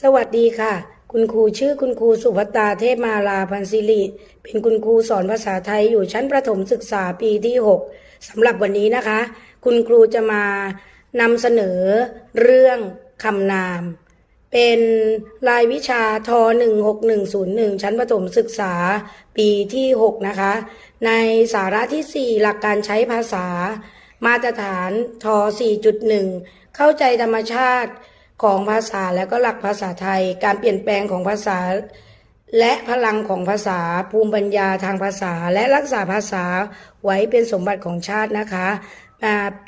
สวัสดีค่ะ คุณครูชื่อคุณครูสุภัตาเทพมาลาพันศิริ เป็นคุณครูสอนภาษาไทยอยู่ชั้นประถมศึกษาปีที่ 6สำหรับวันนี้นะคะ คุณครูจะมานำเสนอเรื่องคำนาม เป็นรายวิชาท 16101 ชั้นประถมศึกษาปีที่ 6 นะคะ ในสาระทีสี่4 หลักการใช้ภาษา มาตรฐานท 4.1 เข้าใจธรรมชาติ ของภาษาและก็หลักภาษาไทย การเปลี่ยนแปลงของภาษา และพลังของภาษาภูมิปัญญาทางภาษาและรักษาภาษาไว้เป็นสมบัติของชาตินะคะ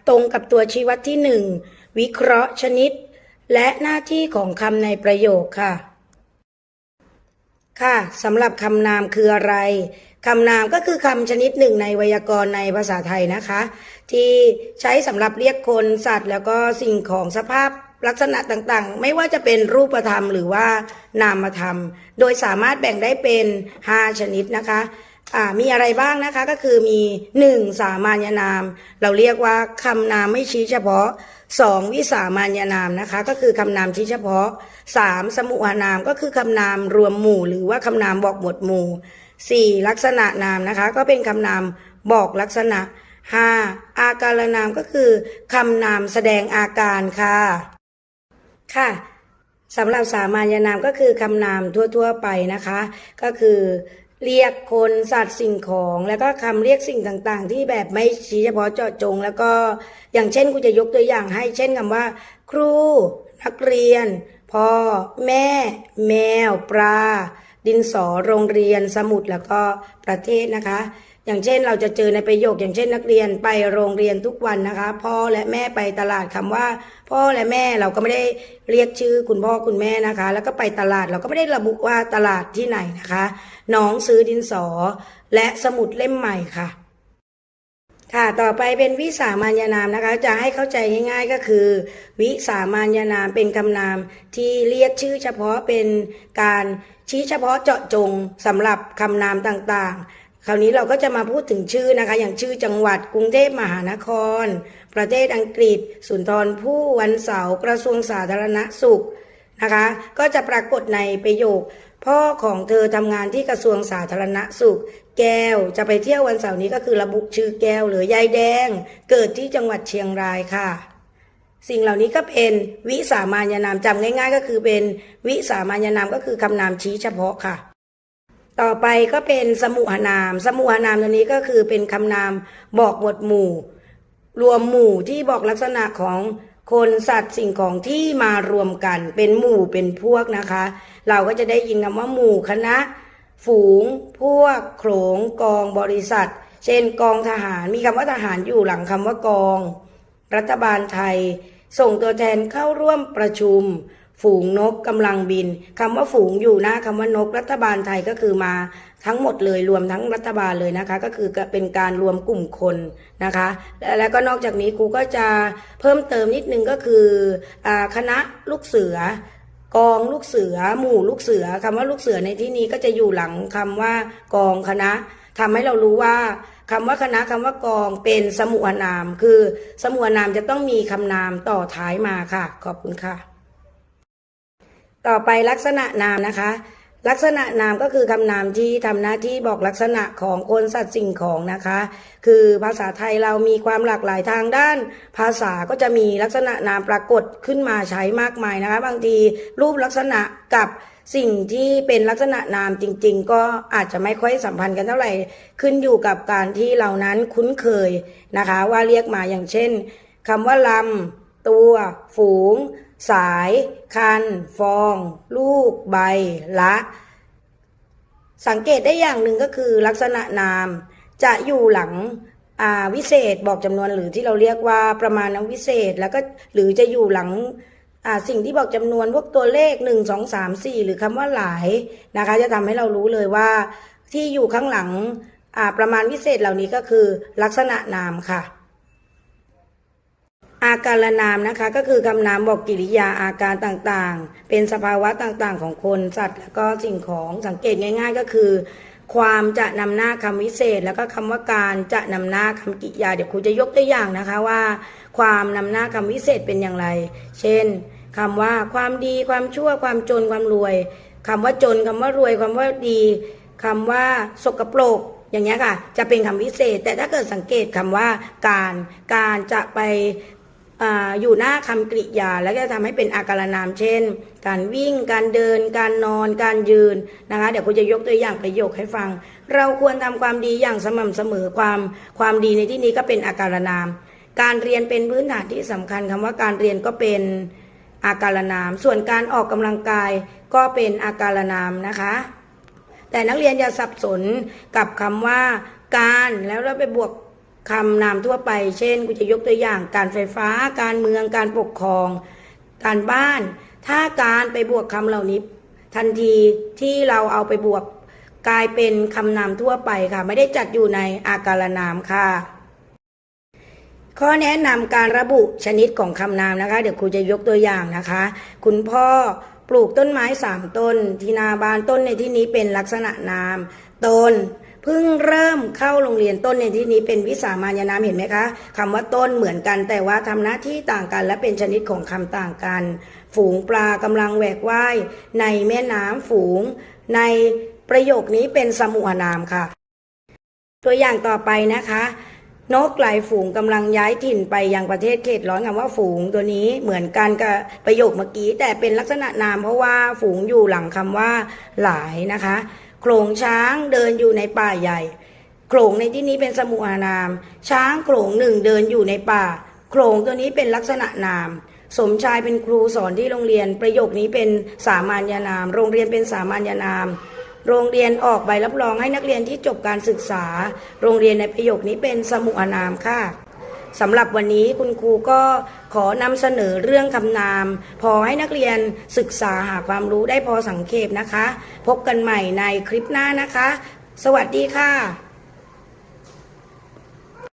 ตรงกับตัวชี้วัดที่หนึ่งวิเคราะห์ชนิด และหน้าที่ของคำในประโยคค่ะ ค่ะสำหรับคำนามคืออะไรคำนามก็คือคำชนิดหนึ่งในไวยากรณ์ในภาษาไทยนะคะ ที่ใช้สำหรับเรียกคนสัตว์ แล้วก็สิ่งของสภาพ ลักษณะต่างๆ ไม่ว่าจะเป็นรูปธรรมหรือว่านามธรรม โดยสามารถแบ่งได้เป็น 5 ชนิดนะคะมีอะไรบ้างนะคะก็คือมี 1. สามัญนาม เราเรียกว่าคำนามไม่ชี้เฉพาะ 2. วิสามัญนามนะคะก็คือคำนามชี้เฉพาะ 3. สมุหานามก็คือคำนามรวมหมู่ หรือว่าคำนามบอกหมวดหมู่ 4. ลักษณะนามนะคะก็เป็นคำนามบอกลักษณะ 5. อาการนามก็คือคำนามแสดงอาการค่ะ ค่ะสำหรับสามัญนามก็คือคำนามทั่วๆไปนะคะ ก็คือเรียกคนสัตว์สิ่งของแล้วก็คำเรียกสิ่งต่างๆ ที่แบบไม่ชี้เฉพาะเจาะจง แล้วก็อย่างเช่นกูจะยกตัวอย่างให้ เช่นคำว่า ครู นักเรียน พ่อ แม่ แมว ปลา ดินสอโรงเรียน สมุดแล้วก็ประเทศนะคะ อย่างเช่นเราจะเจอในประโยคอย่างเช่นนักเรียนไปโรงเรียนทุกวันนะคะ พ่อและแม่ไปตลาดคำว่า พ่อและแม่เราก็ไม่ได้เรียกชื่อคุณพ่อคุณแม่นะคะ แล้วก็ไปตลาดเราก็ไม่ได้ระบุว่าตลาดที่ไหนนะคะน้องซื้อดินสอ และสมุดเล่มใหม่ค่ะ ค่ะต่อไปเป็นวิสามัญนามนะคะ จะให้เข้าใจง่ายๆก็คือ วิสามัญนามเป็นคำนามที่เรียกชื่อเฉพาะเป็นการชี้เฉพาะเจาะจงสำหรับคำนามต่างๆ คราวนี้เราก็จะมาพูดถึงชื่อนะคะ อย่างชื่อจังหวัดกรุงเทพมหานคร ประเทศอังกฤษ สุนทรภู่วันเสาร์กระทรวงสาธารณสุขนะคะ ก็จะปรากฏในประโยค พ่อของเธอทำงานที่กระทรวงสาธารณสุข แก้วจะไปเที่ยววันเสาร์นี้ก็คือระบุชื่อแก้วหรือยายแดง เกิดที่จังหวัดเชียงรายค่ะ สิ่งเหล่านี้ก็เป็นวิสามัญนามจำง่าย ๆ ก็คือเป็นวิสามัญนามก็คือคำนามชี้เฉพาะค่ะ ต่อไปก็เป็นสมุหนาม สมุหนามตัวนี้ก็คือเป็นคำนามบอกหมวดหมู่ รวมหมู่ที่บอกลักษณะของคนสัตว์สิ่งของที่มารวมกัน เป็นหมู่เป็นพวกนะคะ เราก็จะได้ยินคำว่าหมู่คณะ ฝูง พวกโขลงกองบริษัท เช่นกองทหารมีคำว่าทหารอยู่หลังคำว่ากอง รัฐบาลไทย ส่งตัวแทนเข้าร่วมประชุม ฝูงนกกำลังบินคำว่าฝูงอยู่น้าคำว่านกรัฐบาลไทยก็คือมาทั้งหมดเลยรวมทั้งรัฐบาลเลยนะคะ ก็คือเป็นการรวมกลุ่มคนนะคะและแล้วก็นอกจากนี้ครูก็จะเพิ่มเติมนิดนึงก็คืออคณะลูกเสือกองลูกเสือ หมู่ลูกเสือคำว่าลูกเสือในที่นี้ก็จะอยู่หลังคำว่ากองคณะทำให้เรารู้ว่าคำว่าคณะคำว่ากองเป็นสมุหนาม คือสมุหนามจะต้องมีคำนามต่อท้ายมาค่ะ ขอบคุณค่ะ ต่อไปลักษณะนามนะคะ ลักษณะนามก็คือคำนามที่ทำหน้าที่บอกลักษณะของคนสัตว์สิ่งของนะคะ คือภาษาไทยเรามีความหลากหลายทางด้าน ภาษาก็จะมีลักษณะนามปรากฏขึ้นมาใช้มากมายนะคะ บางทีรูปลักษณะกับสิ่งที่เป็นลักษณะนามจริง ๆ ก็อาจจะไม่ค่อยสัมพันธ์กันเท่าไหร่ ขึ้นอยู่กับการที่เรานั้นคุ้นเคยนะคะ ว่าเรียกมาอย่างเช่นคำว่าลำตัว ฝูง สาย คัน ฟอง ลูก ใบ ละ สังเกตได้อย่างหนึ่งก็คือลักษณะนาม จะอยู่หลังอาวิเศษบอกจำนวนหรือที่เราเรียกว่าประมาณนวิเศษ แล้วก็หรือจะอยู่หลังสิ่งที่บอกจำนวนพวกตัวเลขหนึ่งสองสามสี่หรือคำว่าหลายนะคะ จะทำให้เรารู้เลยว่าที่อยู่ข้างหลังประมาณวิเศษเหล่านี้ก็คือลักษณะนามค่ะ อาการนามนะคะก็คือคำนามบอกกิริยาอาการต่างๆ เป็นสภาวะต่างๆ ของคนสัตว์ แล้วก็สิ่งของสังเกตง่าย ๆ ก็คือ ความจะนำหน้าคำวิเศษ แล้วก็คำว่าการจะนำหน้าคำกิริยา เดี๋ยวครูจะยกตัวอย่างนะคะว่า ความนำหน้าคำวิเศษเป็นอย่างไร เช่นคำว่าความดีความชั่วความจนความรวยคำว่าจนคำว่ารวยคำว่าดีคำว่าสกปรกอย่างเงี้ยค่ะ จะเป็นคำวิเศษ แต่ถ้าเกิดสังเกตคำว่าการ การจะไป อยู่หน้าคำกริยา แล้วก็จะทำให้เป็นอาการนาม เช่น การวิ่ง การเดิน การนอน การยืนนะคะ เดี๋ยวคุณจะยกตัวอย่างประโยคให้ฟัง เราควรทำความดีอย่างสม่ำเสมอความความดีในที่นี้ก็เป็นอาการนาม การเรียนเป็นพื้นฐานที่สำคัญคำว่าการเรียนก็เป็นอาการนาม ส่วนการออกกำลังกายก็เป็นอาการนามนะคะ แต่นักเรียนอย่าสับสนกับคำว่าการแล้วเราไปบวก คำนามทั่วไป เช่นกูจะยกตัวอย่างการไฟฟ้า การเมืองการปกครอง การบ้าน ถ้าการไปบวกคำเหล่านี้ ทันทีที่เราเอาไปบวกกลายเป็นคำนามทั่วไปค่ะ ไม่ได้จัดอยู่ในอาการนามค่ะ ข้อแนะนำการระบุชนิดของคำนามนะคะ เดี๋ยวครูจะยกตัวอย่างนะคะ คุณพ่อปลูกต้นไม้สามต้น ที่นาบานต้นในที่นี้เป็นลักษณะนามต้น เพิ่งเริ่มเข้าโรงเรียนต้นในที่นี้เป็นวิสามัญนามเห็นไหมคะคำว่าต้นเหมือนกัน แต่ว่าทำหน้าที่ต่างกัน และเป็นชนิดของคำต่างกัน ฝูงปลากำลังแหวกว่ายในแม่น้ำฝูง ในประโยคนี้เป็นสมุหนามค่ะ ตัวอย่างต่อไปนะคะนกหลายฝูงกำลังย้ายถิ่นไปยังประเทศเขตร้อนคำว่าฝูงตัวนี้เหมือนกันกับประโยคเมื่อกี้ แต่เป็นลักษณะนามเพราะว่าฝูงอยู่หลังคำว่าหลายนะคะ โขลงช้างเดินอยู่ในป่าใหญ่โขลงในที่นี้เป็นสมุหานาม ช้างโขลงหนึ่งเดินอยู่ในป่าโขลงตัวนี้เป็นลักษณะนาม สมชายเป็นครูสอนที่โรงเรียน ประโยคนี้เป็นสามัญญนาม โรงเรียนเป็นสามัญญนาม โรงเรียนออกใบรับรองให้นักเรียนที่จบการศึกษา โรงเรียนในประโยคนี้เป็นสมุอนามค่ะ สำหรับวันนี้คุณครูก็ขอนำเสนอเรื่องคำนาม พอให้นักเรียนศึกษาหาความรู้ได้พอสังเขปนะคะ พบกันใหม่ในคลิปหน้านะคะ สวัสดีค่ะ